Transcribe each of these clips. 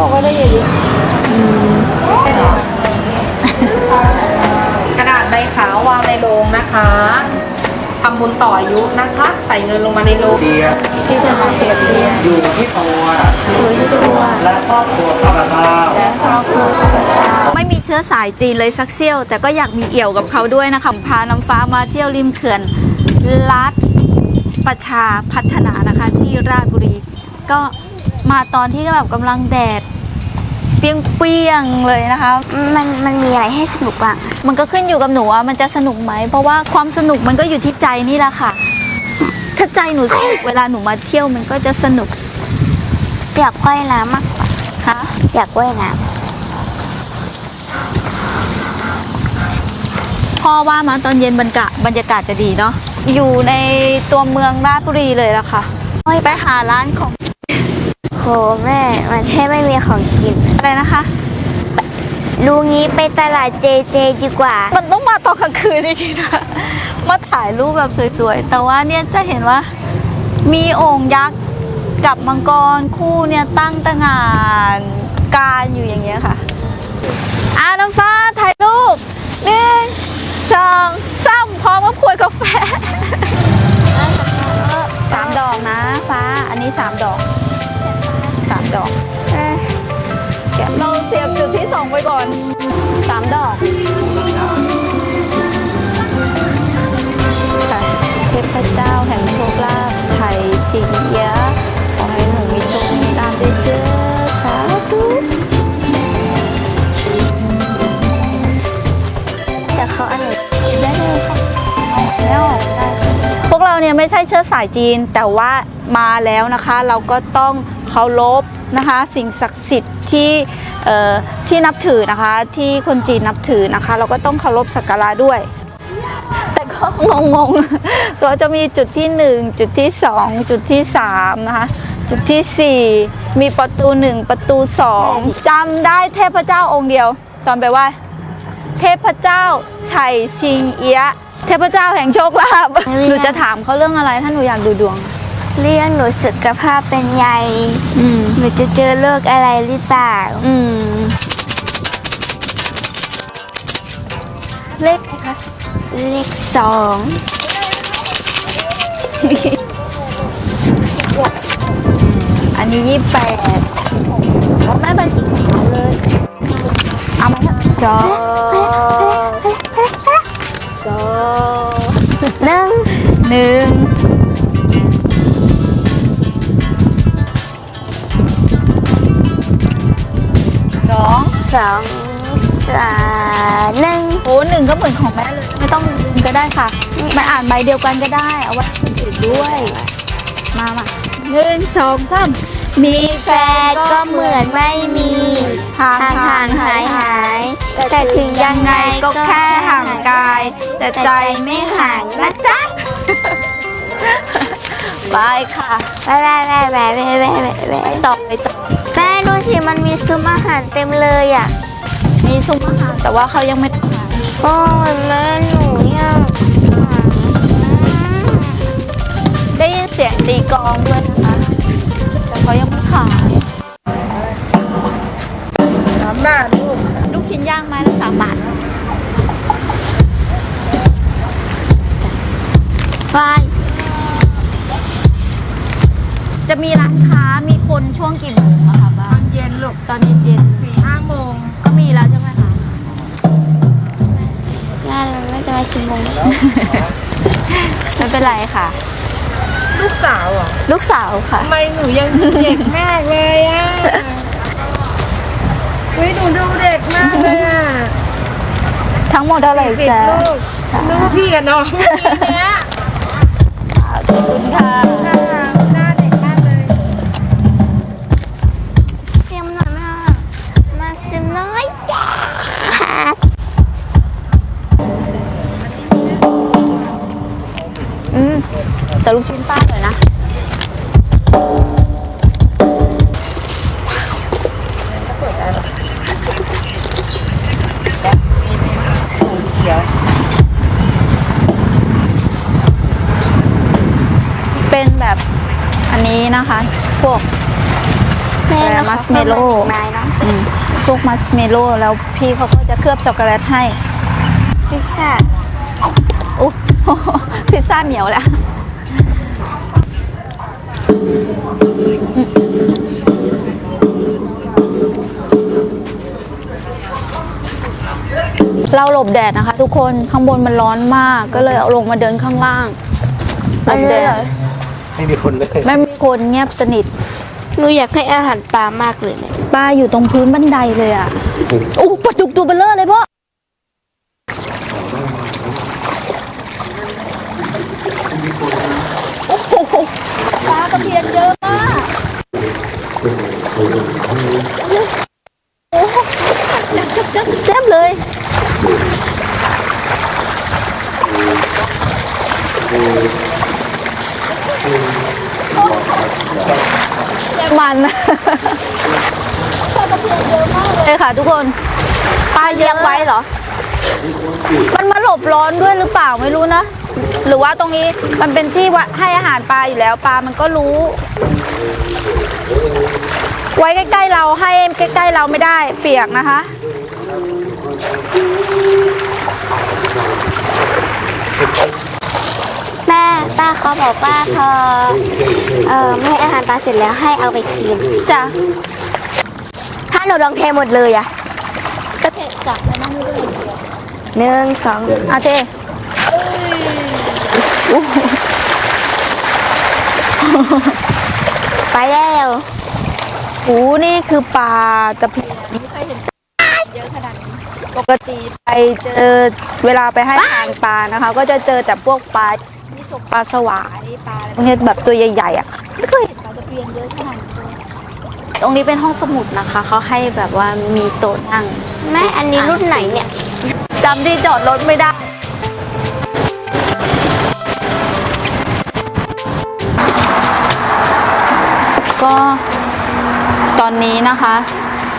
บอกว่าได้ยังไงกระดาษใบขาววางในโรงนะคะทำบุญต่ออายุนะคะ ใส่เงินลงมาในโรงเดียที่จะมาเปรียบเทียบอยู่ที่ตัวอยู่ที่ตัวและครอบครัวข้าพเจ้าและครอบครัวข้าพเจ้าไม่มีเชื้อสายจีนเลยสักเสี้ยว แต่ก็อยากมีเอี่ยวกับเขาด้วยนะคะพาน้ำฟ้ามาเที่ยวริมเขื่อนลัดประชาพัฒนานะคะที่ราชบุรี ก็มาตอนที่แบบกำลังแดด เปรี้ยงๆเลยนะคะ มันมันมีอะไรให้สนุกบ้างมันก็ขึ้นอยู่กับหนูว่ามันจะสนุกไหม เพราะว่าความสนุกมันก็อยู่ที่ใจนี่แหละค่ะ ถ้าใจหนูสนุกเวลาหนูมาเที่ยวมันก็จะสนุกอยากว่ายน้ำมากกว่าค่ะอยากว่ายน้พ่อว่ามาตอนเย็นบรรยากาศบรรยากาศจะดีเนาะอยู่ในตัวเมืองราชบุรีเลยละค่ะไปหาร้านของำโห แม่ มันแทบไม่มีของกิน อะไรนะคะ ดูงี้ไปตลาดเจเจดีกว่า มันต้องมาตอนกลางคืนจริงๆนะ มาถ่ายรูปแบบสวยๆ แต่ว่าเนี่ยจะเห็นว่า มีโอ่งยักษ์กับมังกรคู่เนี่ยตั้งตางานการอยู่อย่างเงี้ยค่ะอาน้ำฟ้าถ่ายรูปหนึ่งสองสามพร้อมกับขวดกาแฟสามดอกนะฟ้า อันนี้สามดอก ดอกเราเสียบจุดที่สองไปก่อนสามดอกค่ะเทพเจ้าแห่งโชคลาภไทยสิงเยะขอให้หนูมีโชคมีลาภได้เจอสาธุแต่เขาอันนี้ได้เลยค่ะแล้วได้พวกเราเนี่ยไม่ใช่เชื้อสายจีนแต่ว่ามาแล้วนะคะ เราก็ต้องเคารพ นะคะ สิ่งศักดิ์สิทธิ์ที่เอ่อที่นับถือนะคะ ที่คนจีนนับถือนะคะ เราก็ต้องเคารพสักการะด้วย แต่ก็งงๆเราจะมีจุดที่ 1 จุดที่ 2 จุดที่ 3 นะคะ จุดทีสี่4 มีประตู 1 ประตู 2จำได้เทพเจ้าองค์เดียว ตอนไปไหว่า เทพเจ้าชัยชิงเอียะเทพเจ้าแห่งโชคลาภหนูจะถามเขาเรื่องอะไรถ้าหนูอยากดูดวง เรื่องหนูสุขภาพเป็นไงอืม หนูจะเจอโรคอะไรหรือเปล่าอืม เลขอะไรคะเลขสองอันนี้ยี่แปดเอาแม่ใบสีขาวเลย เอาไหมคะจอ องสามหนึ่งโอ้หนึ่งก็เหมือนของแม่เลย ไม่ต้องลืมก็ได้ค่ะ มันอ่านใบเดียวกันก็ได้ เอาไว้อื่ด้วย มามาหนึ่งสองสามมีแฟนก็เหมือนไม่มีห่างห่างหายหายแต่ถึงยังไงก็แค่ห่างกาย แต่ใจไม่ห่างนะจ๊ะบายค่ะแม่แม่แม่แม่แม่แม่ต่อไปต่อแม่น สิมันมีซุ้มอาหารเต็มเลยอะมีซุ้มอาหารแต่ว่าเขายังไม่ขายโอ้ยแม่หนูยังได้ยินเสียงตีกลองด้วยนะคะแต่เขายังไม่ขายสามบาทลูกลูกชิ้นย่างไม้ละสามบาทไปจะมีร้านค้ามีคนช่วงกี่โมงอะคะบ้างเย็ นลูกตอนเย็นสี่ห้าโมงๆก็มีแล้วใช่ไหมคะงานมันไม่จะมากี่โมง ไม่เป็นไรค่ะ ลูกสาวเหรอะลูกสาวค่ะ ทำไมหนูยังเด็กมากเลยอะเฮ้ยหนูดูเด็กมากเลยอะทั้งหมดเท่าไหร่สิบจ๊ะลูกนึกว่าพี่กับน้องเนี้ยขอบคุณค่ะ เป็นแบบอันนี้นะคะ พวกแม่และเรามัสเมโล่ไม้เนาะอืมพวกมัสเมโล่แล้วพี่เขาก็จะเคลือบช็อกโกแลตให้ พิซซ่าอุ๊ยพิซซ่าเหนียวแล้วเราหลบแดดนะคะ ทุกคนข้างบนมันร้อนมากก็เลยเอาลงมาเดินข้างล่างหลบแดด ไม่มีคนเลย ไม่มีคนเงียบสนิทหนูอยากให้อาหารปลามากเลยเนี่ยป้าอยู่ตรงพื้นบันไดเลยอะโอ้ปลาดุกตัวเบลเลอร์เลยพ่อโอ้โหปลากระเพียนเยอะมากโอ้โหจับจับจับแซ่บเลยันเลยค่ะทุกคนปลาเลี้ยงไว้เหรอ มันมาหลบร้อนด้วยหรือเปล่าไม่รู้นะ หรือว่าตรงนี้มันเป็นที่ให้อาหารปลาอยู่แล้วปลามันก็รู้ ไว้ใกล้ๆเราให้ใกล้ๆเราไม่ได้ เปียกนะคะ ป้าเขาบอกว่าพอเออไม่ให้อาหารปลาเสร็จแล้วให้เอาไปคืนจ้ะถ้าหนูลองเทหมดเลยอะก็เทจับไปนั่งด้วยหนึ่งสองอาเทไปแล้วโอ้นี่คือปลาตะเพียนไม่เคยเห็นเยอะขนาดนี้ปกติไปเจอเวลาไปให้อาหารปลานะคะ ก็จะเจอแต่พวกปลาที่ สกปลาสวายปลาอะไรพวกนี้แบบตัวใหญ่ๆอะไม่เคยเห็นปลาตะเพียนเยอะขนาดนี้เลยตรงนี้เป็นห้องสมุดนะคะ เขาให้แบบว่ามีโต๊ะนั่งแม่อันนี้รุ่นไหนเนี่ยจำที่จอดรถไม่ได้ ก็ตอนนี้นะคะ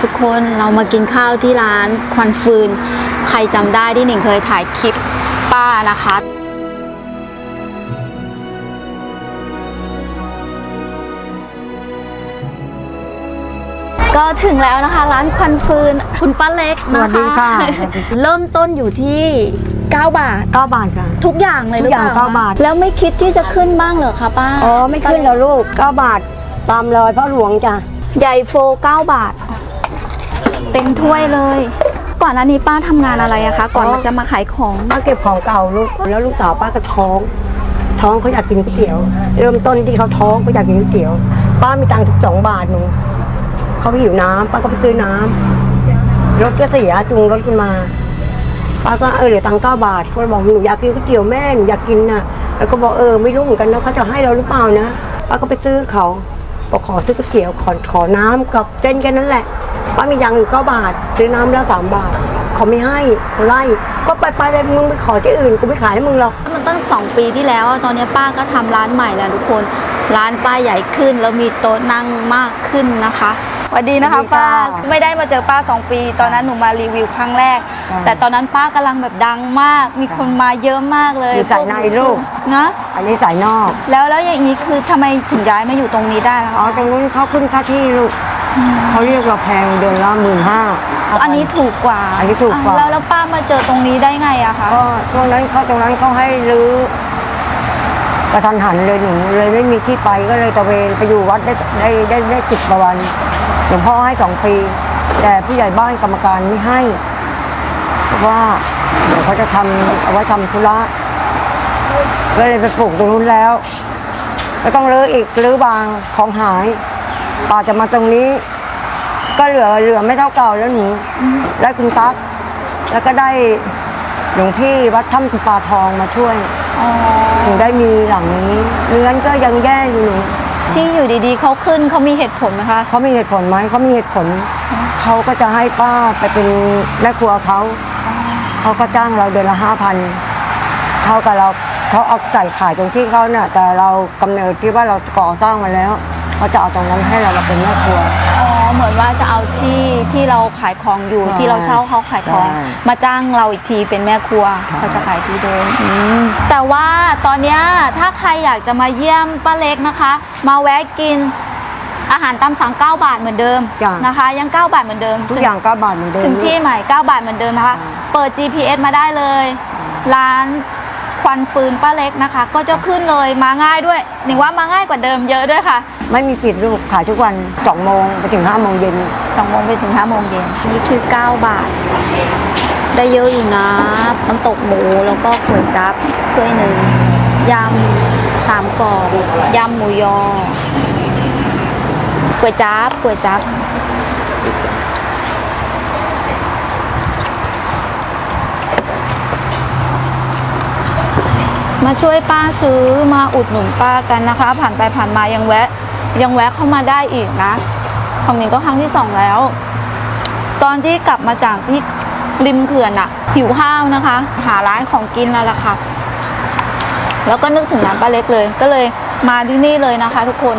ทุกคนเรามากินข้าวที่ร้านควันฟืน ใครจำได้ที่หนิงเคยถ่ายคลิปป้านะคะ ก็ถึงแล้วนะคะ ร้านควันฟืน คุณป้าเล็กนะคะสวัสดีค่ะเริ่มต้นอยู่ที่ 9 บาทเก้าบาทค่ะ ทุกอย่างเลยหรือเปล่าทุกอย่างเก้าคะบาท แล้วไม่คิดที่จะขึ้นบ้างเหรอคะป้าอ๋อ ไม่ขึ้นแล้วลูกเก้าบาท ตามรอยพ่อหลวงจ้ะ ใหญ่โฟ 9 บาท เต็มถ้วยเลย ก่อนหน้านี้ป้าทำงานอะไรอะคะ ก่อนมันจะมาขายของ ป้าเก็บของเก่าลูก แล้วลูกสาวป้าก็ท้อง ท้องเขาอยากกินก๋วยเตี๋ยว เริ่มต้นที่เขาท้องเขาอยากกินก๋วยเตี๋ยว ป้ามีตังค์สิบสองบาทหนู เขาไปหิวน้ำป้าก็ไปซื้อน้ำรถก็เสียจุงรถขึ้นมาป้าก็เออเหลือตังค์เก้าบาทเขาบอกหนูอยากกินก๋วยเตี๋ยวแม่หนูอยากกินน่ะ แล้วก็บอกเออไม่รู้เหมือนกันนะเขาจะให้เราหรือเปล่านะป้าก็ไปซื้อเขาบอกขอซื้อก๋วยเตี๋ยวขอขอน้ำกับเส้นแค่นั้นแหละป้ามียังอยู่เก้าบาทซื้อน้ำแล้วสามบาทเขาไม่ให้เขาไล่ก็ไปไปเลยมึงไปขอที่อื่นกูไม่ขายให้มึงหรอกมันตั้งสองปีที่แล้วตอนนี้ป้าก็ทำร้านใหม่แล้วทุกคน ร้านป้าใหญ่ขึ้นแล้วมีโต๊ะนั่งมากขึ้นนะคะ สวัสดีนะคะสวัสดีป้าค่ะไม่ได้มาเจอป้าสองปี ตอนนั้นหนูมารีวิวครั้งแรกค่ะแต่ตอนนั้นป้ากำลังแบบดังมาก มีคนมาเยอะมากเลยอยู่สายในลูก นะอันนี้สายนอก แล้วแล้วอย่างนี้คือทำไมถึงย้ายมาอยู่ตรงนี้ได้ล่ะอ๋อคะตรงนู้นเขาขึ้นค่าที่ลูกเขาเรียกเราแพงเดือนละหมื่นห้า อันนี้ถูกกว่าอันนี้ถูกกว่าอะแล้วแล้วป้ามาเจอตรงนี้ได้ไงอะคะก็ตรงนั้นเขาตรงนั้นเขาให้รื้อกระทันหันเลยหนูเลยไม่มีที่ไปก็เลยตระเวนไปอยู่วัดได้ได้ได้ได้สิบกว่าวัน หลวงพ่อให้สองปี แต่ผู้ใหญ่บ้านกรรมการไม่ให้เพราะว่าเดี๋ยวเขาจะทำเอาไว้ทำธุระก็เลยไปปลูกตรงนู้นแล้วก็ต้องรื้ออีกรื้อบางของหายป่าจะมาตรงนี้ ก็เหลือเหลือไม่เท่าเก่าแล้วหนูได้คุณตั๊กแล้วก็ได้หลวงพี่วัดถ้ำสุปาทองมาช่วยอ๋อถึงได้มีหลังนี้ไม่งั้นก็ยังแย่อยู่หนู ที่อยู่ดีๆเขาขึ้นเขามีเหตุผลไหมคะเขามีเหตุผลไหมเขามีเหตุผลเขาก็จะให้ป้าไปเป็นแม่ครัวเขาเขาก็จ้างเราเดือนละห้าพันเท่ากับเราเขาเอาใส่ขายตรงที่เขาเนี่ยแต่เรากำเนิดที่ว่าเราก่อสร้างมาแล้วเขาจะเอาตรงนั้นให้เรามาเป็นแม่ครัวอ๋อเหมือนว่าจะเอาที่ที่เราขายของอยู่ใช่ที่เราเช่าเขาขายของใช่มาจ้างเราอีกทีเป็นแม่ครัวใช่เขาจะขายที่เดิมอืมแต่ว่า ตอนเนี้ยถ้าใครอยากจะมาเยี่ยมป้าเล็กนะคะ มาแวะกินอาหารตามสั่ง9บาทเหมือนเดิมจ้ะ นะคะ ยัง 9 บาทเหมือนเดิมทุกอย่างก็บาทเหมือนเดิม ถึงที่ใหม่ 9 บาทเหมือนเดิมนะคะอืมเปิด GPS มาได้เลย ร้านควันฟืนป้าเล็กนะคะ ก็จะขึ้นเลยมาง่ายด้วยหนิงว่ามาง่ายกว่าเดิมเยอะด้วยค่ะไม่มีปิดลูกขายทุกวัน2โมงไปถึง5โมงเย็น2โมงไปถึง5โมงเย็นนี่คือ 9 บาท ได้เยอะอยู่นะน้ำตกหมูแล้วก็ก๋วยจั๊บถ้วยหนึ่ง ยำสามกรอบยำหมูยอก๋วยจั๊บก๋วยจั๊บมาช่วยป้าซื้อมาอุดหนุนป้ากันนะคะ ผ่านไปผ่านมายังแวะ ยังแวะเข้ามาได้อีกนะของหนิงก็ครั้งที่สองแล้ว ตอนที่กลับมาจากที่ริมเขื่อนอะหิวข้าวนะคะ หาร้านของกินนั่นแหละค่ะ แล้วก็นึกถึงร้านป้าเล็กเลย ก็เลยมาที่นี่เลยนะคะ ทุกคน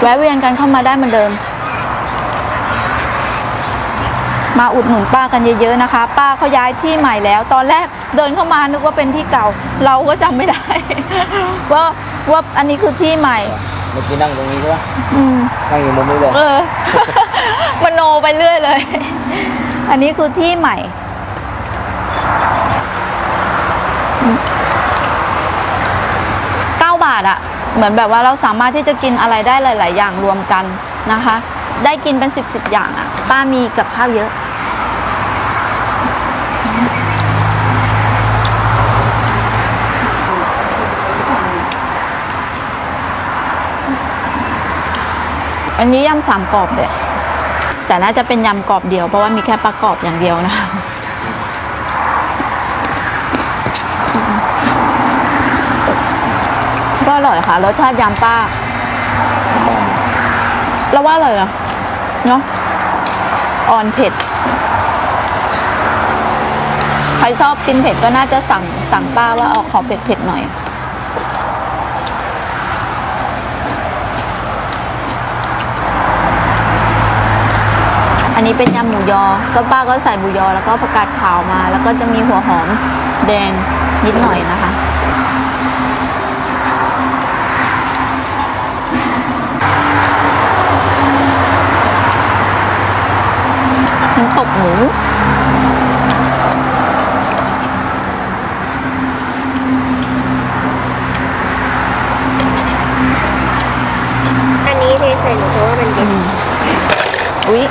แวะเวียนกันเข้ามาได้เหมือนเดิม มาอุดหนุนป้ากันเยอะๆนะคะ ป้าเขาย้ายที่ใหม่แล้ว ตอนแรกเดินเข้ามานึกว่าเป็นที่เก่า เราก็จำไม่ได้ ว่าว่าอันนี้คือที่ใหม่เมื่อกี้นั่งตรงนี้ใช่ปะอืมนั่งอยู่มุมนี้เลยเออมโนไปเรื่อยเลย อันนี้คือที่ใหม่ 9 บาทอะเหมือนแบบว่าเราสามารถที่จะกินอะไรได้หลาย ๆ อย่างรวมกันนะคะ ได้กินเป็น 10บสอย่างอะป้ามีกับข้าวเยอะ อันนี้ยำสามกรอบเลยแต่น่าจะเป็นยำกรอบเดียวเพราะว่ามีแค่ปลากรอบอย่างเดียวนะ ก็อร่อยค่ะ รสชาติยำป้า แล้วว่าอร่อยอะเนาะอ่อนเผ็ด ใครชอบกินเผ็ดก็น่าจะสั่งสั่งป้าว่าเอาขอเผ็ดเผ็ดๆหน่อย อันนี้เป็นยำหมูยอ ก็ป้าก็ใส่หมูยอแล้วก็ผักกาดขาวมา แล้วก็จะมีหัวหอมแดงนิดหน่อยนะคะ น้ำตกหมูอันนี้เทใส่หนูเพราะว่ามันเด็ดอุ๊ย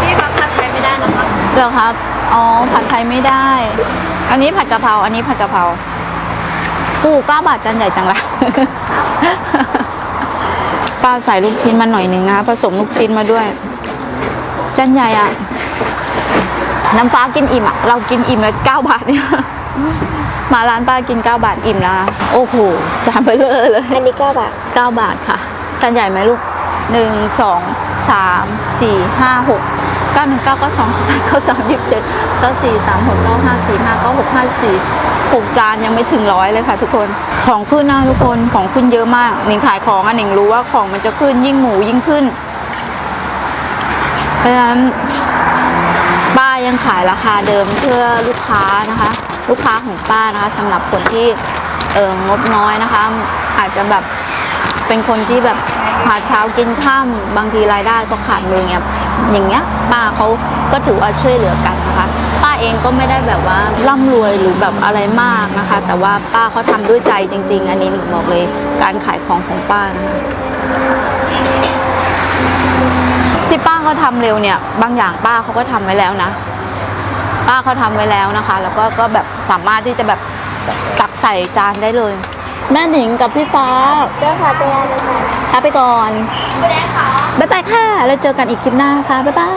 พี่ครับผัดไทยไม่ได้นะครับเหรอครับ อ๋อ ผัดไทยไม่ได้ อันนี้ผัดกะเพรา อันนี้ผัดกะเพราปูเก้าบาทจานใหญ่จังละป้าใส่ลูกชิ้นมาหน่อยหนึ่งนะคะผสมลูกชิ้นมาด้วย จานใหญ่อะน้ำฟ้ากินอิ่มอะเรากินอิ่มเลยเก้าบาทเนี่ย มาร้านป้ากินเก้าบาทอิ่มแล้วนะโอ้โหจานไปเลอะเลยอันนี้เก้าบาทเก้าบาทค่ะจานใหญ่ไหมลูกหนึ่งสองสามสี่ห้าหกเก้าหนึ่งเก้าก็สองสิบแปดเก้าสามยี่สิบเจ็ดเก้าสี่สามหกเก้าห้าสี่ห้าเก้าหกห้าสี่หกจานยังไม่ถึงร้อยเลยค่ะ ทุกคนของขึ้นนะทุกคนของขึ้นเยอะมากหนิงขายของอะหนิงรู้ว่าของมันจะขึ้นยิ่งหมูยิ่งขึ้น เพราะฉะนั้นป้ายังขายราคาเดิมเพื่อลูกค้านะคะ ลูกค้าของป้านะคะสำหรับคนที่เอองบน้อยนะคะ อาจจะแบบเป็นคนที่แบบหาเช้ากินข้ามบางทีรายได้ก็ขาดมือเงี้ยอย่างเงี้ยป้าเขาก็ถือว่าช่วยเหลือกันนะคะ ป้าเองก็ไม่ได้แบบว่าร่ำรวยหรือแบบอะไรมากนะคะ แต่ว่าป้าเขาทำด้วยใจจริง ๆ อันนี้หนูบอกเลยการขายของของป้านะคะ ที่ป้าเขาทำเร็วเนี่ย บางอย่างป้าเขาก็ทำไว้แล้วนะ ป้าเขาทำไว้แล้วนะคะ แล้วก็ก็แบบสามารถที่จะแบบตักใส่จานได้เลย แม่หนิงกับพี่ฟ้าเจ้าค่ะตัวเลยค่ะลาไปก่อนบ๊ายบายค่ะ แล้วเจอกันอีกคลิปหน้าค่ะบ๊ายบาย